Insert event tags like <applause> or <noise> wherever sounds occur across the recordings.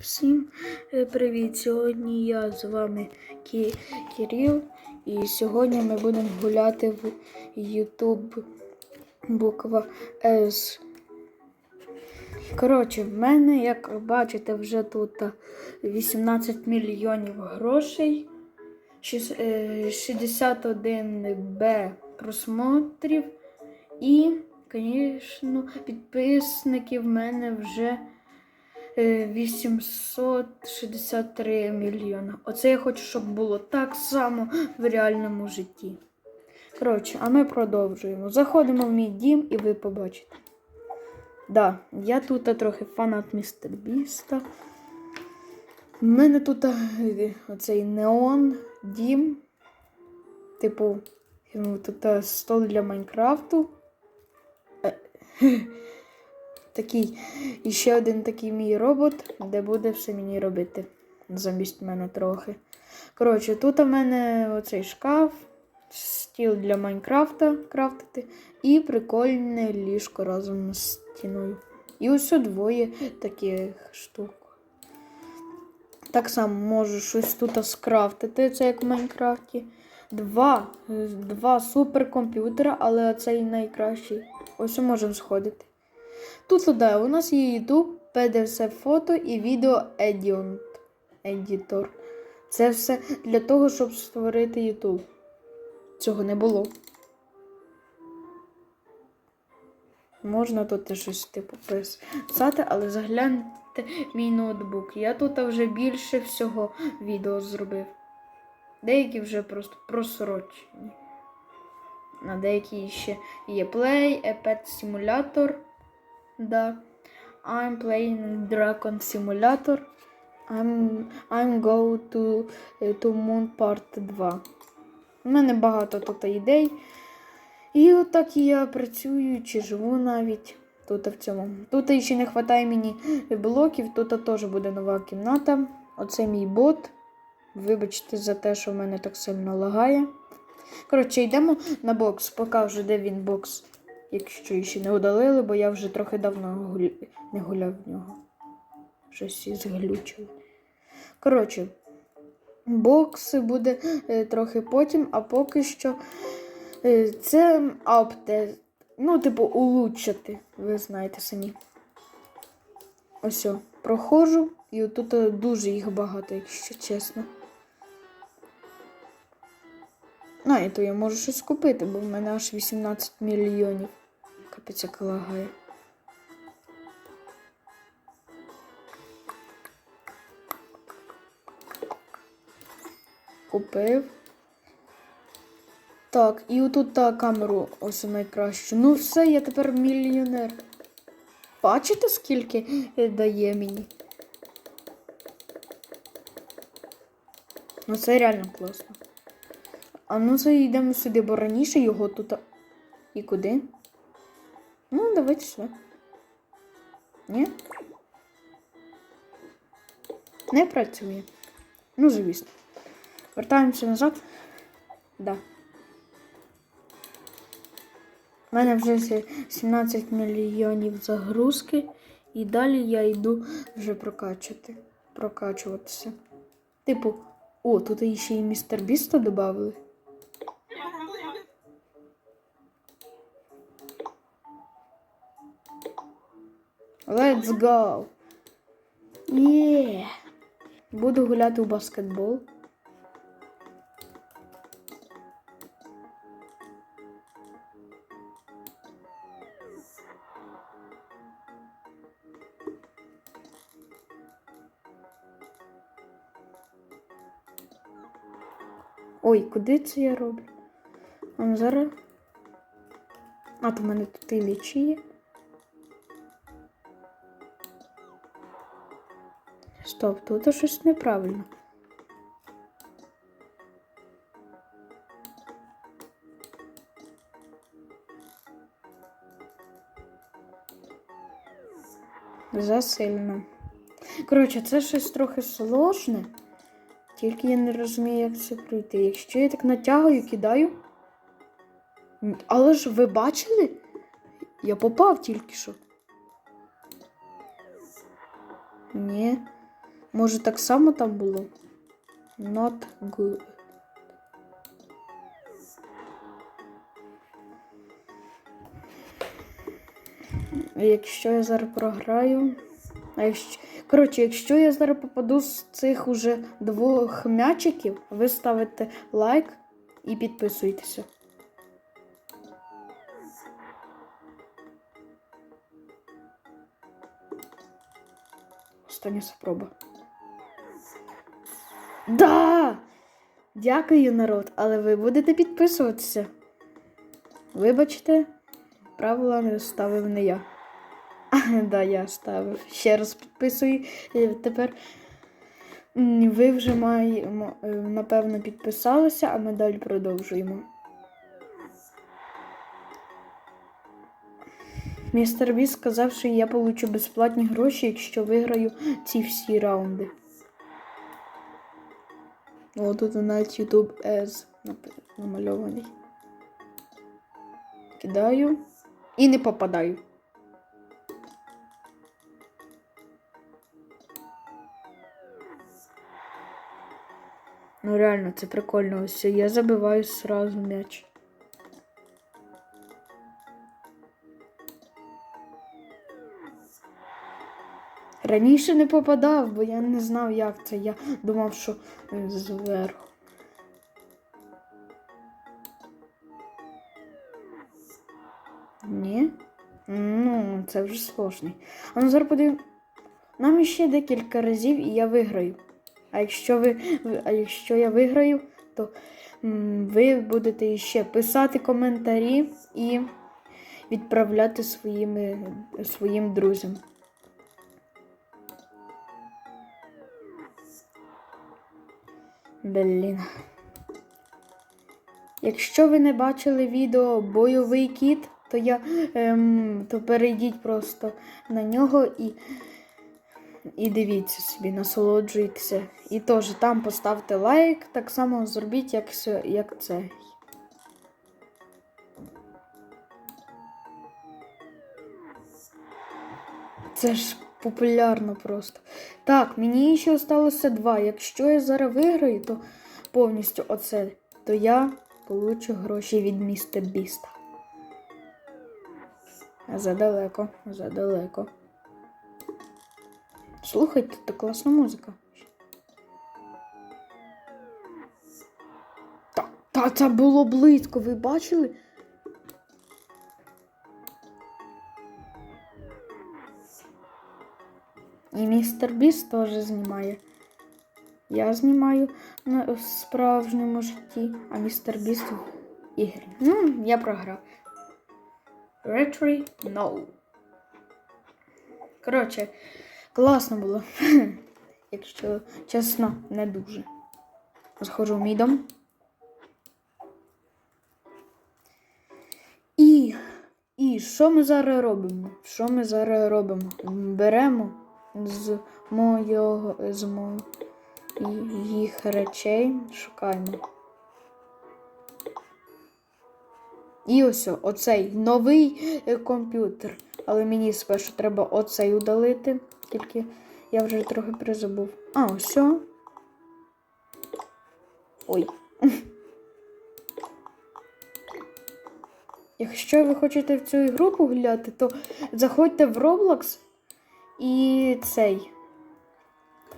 Всім е, привіт! Сьогодні я з вами Кі... Кирил, і сьогодні ми будемо гуляти в YouTube буква С. Коротше, в мене, як бачите, вже тут 18 мільйонів грошей, е, 61 Б просмотрів і, звісно, підписників в мене вже. Е, 863 мільйона. Оце я хочу, щоб було так само в реальному житті. Коротше, а ми продовжуємо. Заходимо в мій дім і ви побачите. Да, я тут трохи фанат містер Біста. У мене тут е, оцей неон, дім. Типу, ну, тут е, стол для Майнкрафту. <laughs> Такий, ще один такий мій робот, де буде все мені робити. Замість мене трохи. Коротше, тут у мене оцей шкаф, стіл для Майнкрафта крафтити, і прикольне ліжко разом з стіною. І ось двоє таких штук. Так само можу щось тут скрафтити, це як в Майнкрафті. Два, два суперкомп'ютера, але цей найкращий. Ось можемо сходити. Тут да, у нас є YouTube, PDF фото і відео Editor. Це все для того, щоб створити YouTube. Цього не було. Можна тут щось типу писати, але загляньте мій ноутбук. Я тут вже більше всього відео зробив. Деякі вже просто просрочені. На деякі ще є Play, iPad Simulator. Да. I'm playing Dragon Simulator. I'm, I'm go to, е, to Moon Part 2. У мене багато тут ідей. І отак я працюю чи живу навіть тут в цьому. Тут ще не вистачає мені блоків, тут теж буде нова кімната. Оце мій бот. Вибачте за те, що в мене так сильно лагає. Коротше, йдемо на бокс, покажу, де він бокс. Якщо ще не удалили, бо я вже трохи давно гуль... не гуляв в нього. Щось і зглючили. Коротше, бокс буде е, трохи потім, а поки що е, це апте. Ну, типу, улучшити, ви знаєте самі. Ось, о, проходжу, і тут е, дуже їх багато, якщо чесно. А, і то я можу щось купити, бо в мене аж 18 мільйонів. Капець як лагає. Купив. Так, і отут та камеру ось найкращу. Ну все, я тепер мільйонер. Бачите, скільки дає мені? Ну це реально класно. А ну зайдемо сюди, бо раніше його тут. І куди? Ну, давайте сюди. Ні? Не працює. Ну, звісно. Вертаємося назад. Да. У мене вже 17 мільйонів загрузки. І далі я йду вже прокачувати. Прокачуватися. Типу, о, тут ще і містер Біста додали. Let's go! Є! Буду гуляти у баскетбол. Ой, куди це я роблю? А зараз. А, то в мене тут і лічі є. Стоп, тут щось неправильно. Засильно. Коротше, це щось трохи сложне. Тільки я не розумію, як це пройти. Якщо я так натягую, кидаю. Але ж ви бачили? Я попав тільки що. Ні. Може так само там було? Not good. Якщо я зараз програю. А якщо... Коротше, якщо я зараз попаду з цих уже двох м'ячиків, ви ставите лайк і підписуйтеся. Остання спроба. Да! Дякую, народ, але ви будете підписуватися. Вибачте, правила не ставив не я. <laughs> Да, я ставив. Ще раз підписую. Тепер ви вже маємо, е, напевно, підписалися, а ми далі продовжуємо. Містер Біс сказав, що я получу безплатні гроші, якщо виграю ці всі раунди. О, тут навіть YouTube as намальований. Кидаю і не попадаю. Ну реально, це прикольно. Ось я забиваю сразу м'яч. Раніше не попадав, бо я не знав, як це. Я думав, що е, зверху. Ні? Ну, це вже сложний. А ну зараз подивимо. Нам ще декілька разів і я виграю. А якщо ви, а якщо я виграю, то ви будете ще писати коментарі і відправляти своїми, своїм друзям. Блін. Якщо ви не бачили відео Бойовий кіт, то я ем, то перейдіть просто на нього і, і дивіться собі, насолоджуйтеся. І теж там поставте лайк, так само зробіть, як, як це. Це ж популярно просто. Так, мені ще залишилося два. Якщо я зараз виграю, то повністю оце, то я получу гроші від містер Біста. Задалеко, задалеко. Слухайте, це класна музика. Та, та це було близько, ви бачили? І містер Біс теж знімає. Я знімаю в справжньому житті, а містер Біст в ігрі. Ну, я програв. Retry No. Коротше, класно було. <laughs> Якщо чесно, не дуже. Заходжу в мій дом. І, і що ми зараз робимо? Що ми зараз робимо? Беремо з моєго з моїх речей, шукаємо. І ось оцей новий е, комп'ютер. Але мені спершу треба оцей удалити. Тільки я вже трохи призабув. А, ось. Ой. <laughs> Якщо ви хочете в цю ігру погуляти, то заходьте в Roblox і цей.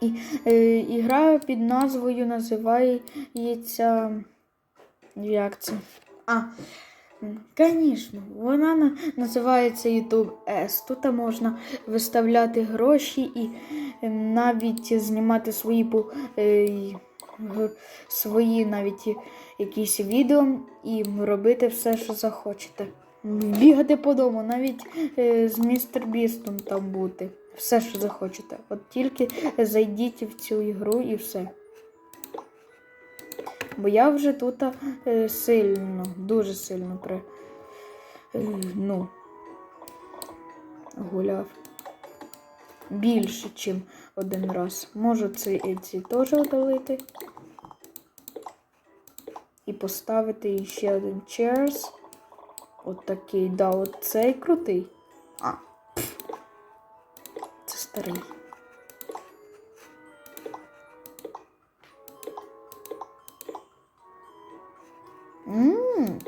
І, е, ігра під назвою називається. Як це? А, Звісно, вона називається YouTube S. Тут можна виставляти гроші і е, навіть знімати свої, е, свої навіть якісь відео і робити все, що захочете. Бігати по дому, навіть е, з містер Бістом там бути. Все, що захочете. От тільки зайдіть в цю ігру і все. Бо я вже тут е, сильно, дуже сильно при, е, ну, гуляв. Більше, ніж один раз. Можу ці, ці теж удалити. І поставити ще один chairs. От такий, да, от цей крутий. А старий. М.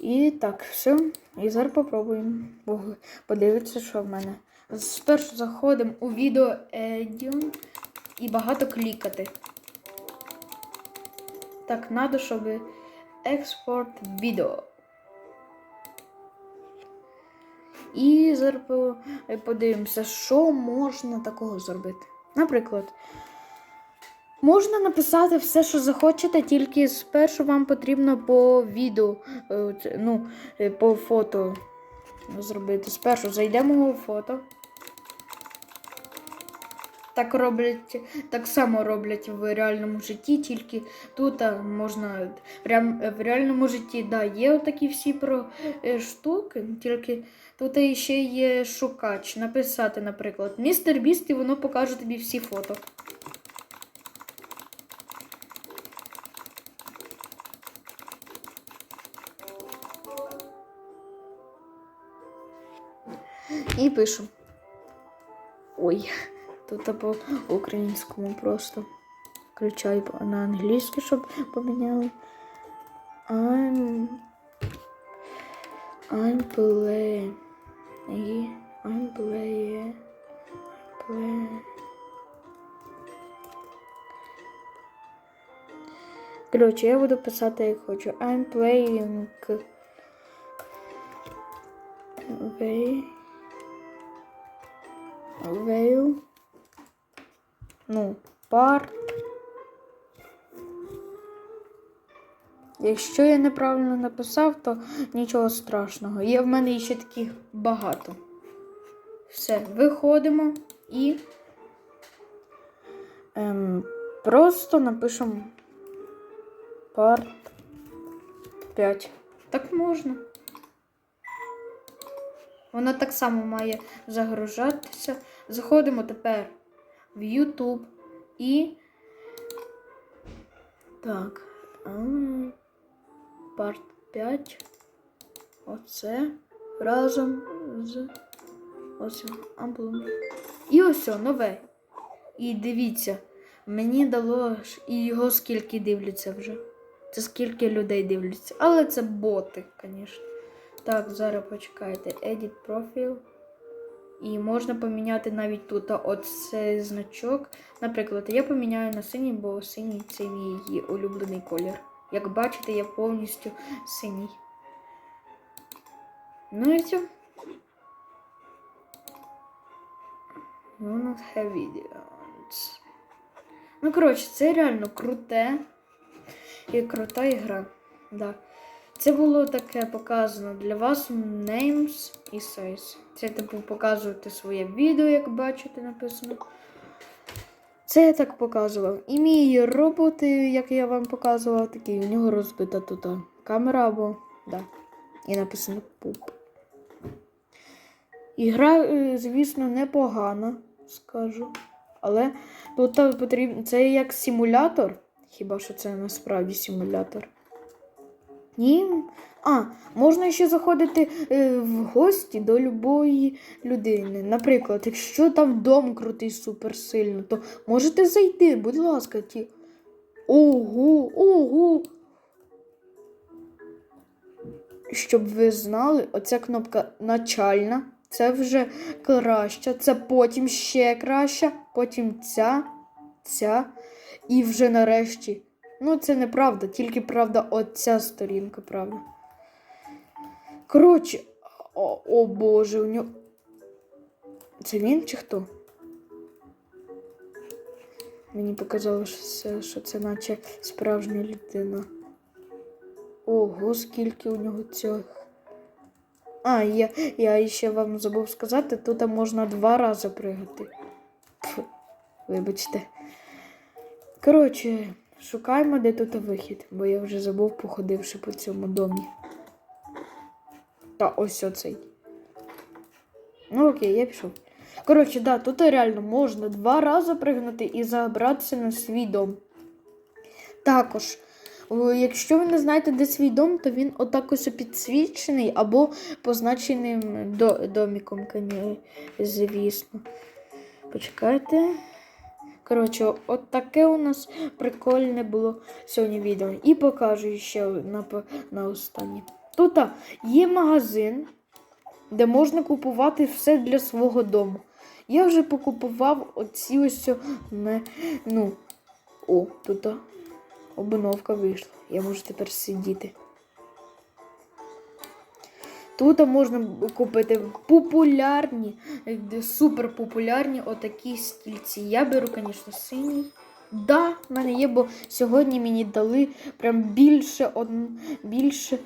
І так, все. І зараз попробуємо подивитися, що в мене. Спершу заходимо у відео Edion і багато клікати. Так, треба, щоб експорт відео. І зараз подивимося, що можна такого зробити. Наприклад, можна написати все, що захочете, тільки спершу вам потрібно по відео, е, ну, е, по фото зробити. Спершу зайдемо у фото. Так роблять, так само роблять в реальному житті, тільки тут можна прям в реальному житті, да, є такі всі про е, штуки, тільки тут ще є шукач. Написати, наприклад, містер Біст, і воно покаже тобі всі фото. І пишу. Ой, тут по українському просто. Включаю на англійську, щоб поміняли. I'm I'm play. І. Play. Коротше, я буду писати як хочу. I'm playing. Way. Veil. Ну, пар. Якщо я неправильно написав, то нічого страшного. Є в мене ще таких багато. Все, виходимо і ем, просто напишемо парт 5. Так можна. Вона так само має загружатися. Заходимо тепер в YouTube і. Так. Парт 5. Оце разом з ось амблом. І ось нове. І дивіться, мені дало і його скільки дивляться вже. Це скільки людей дивляться. Але це боти, звісно. Так, зараз почекайте. Edit Profile. І можна поміняти навіть тут оцей значок. Наприклад, я поміняю на синій, бо синій це мій улюблений колір. Як бачите, я повністю синій. Ну і все. You not have videos. Ну, коротше, це реально круте. І крута ігра. Да. Це було таке показано для вас names і size. Це типу показувати своє відео, як бачите, написано. Це я так показував. І мій робот, як я вам показував, такий, у нього розбита тут камера або. Да. І написано пуп. Ігра, е, звісно, непогана, скажу. Але тут потрібно. Це як симулятор. Хіба що це насправді симулятор? Ні. А, можна ще заходити е, в гості до любої людини. Наприклад, якщо там дом крутий суперсильно, то можете зайти, будь ласка, ті. Ого, ого. Щоб ви знали, оця кнопка начальна, це вже краща, це потім ще краща, потім ця, ця, і вже нарешті. Ну, це неправда, тільки правда, оця сторінка, правда. Коротше, о, о Боже, у нього. Це він чи хто? Мені показалося, що це, що це наче справжня людина. Ого, скільки у нього цього. А, я, я ще вам забув сказати, тут можна два рази пригати. Вибачте. Коротше, шукаємо, де тут вихід, бо я вже забув, походивши по цьому домі. Та ось оцей. Ну окей, я пішов. Коротше, да, тут реально можна два рази пригнути і забратися на свій дом. Також, якщо ви не знаєте, де свій дом, то він отак ось підсвічений або позначеним до, доміком, звісно. Почекайте. Коротше, от таке у нас прикольне було сьогодні відео. І покажу ще на, на останнє. Тут є магазин, де можна купувати все для свого дому. Я вже покупував оці ось ме, ну, о, тут обновка вийшла. Я можу тепер сидіти. Тут можна купити популярні, супер популярні отакі стільці. Я беру, звісно, синій. Да, в мене є, бо сьогодні мені дали прям більше більше,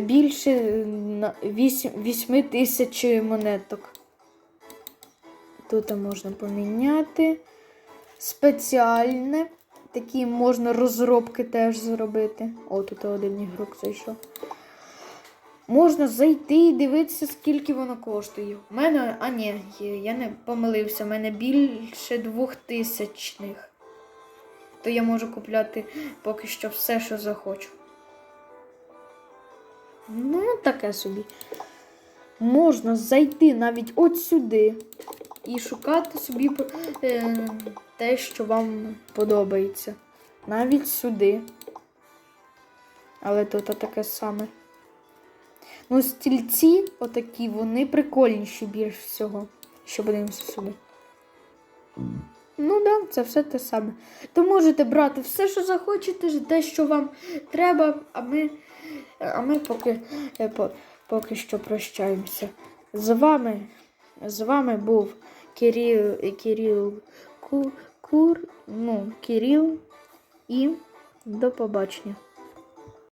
більше е, на 8, 8 тисяч монеток. Тут можна поміняти. Спеціальне. Такі можна розробки теж зробити. О, тут один ігрок зайшов. Можна зайти і дивитися, скільки воно коштує. У мене, а ні, я не помилився, у мене більше двох тисячних. То я можу купляти поки що все, що захочу. Ну, таке собі. Можна зайти навіть от сюди і шукати собі е, те, що вам подобається. Навіть сюди. Але тут таке саме. Ну, стільці, отакі, вони прикольніші більш всього. Що подивимося сюди. Ну да, це все те саме. То можете брати все, що захочете, те, що вам треба, а ми, а ми поки, е, по- поки що прощаємося. З вами, з вами був Кирил, Кирил Ку, Кур, ну, Кирил і до побачення.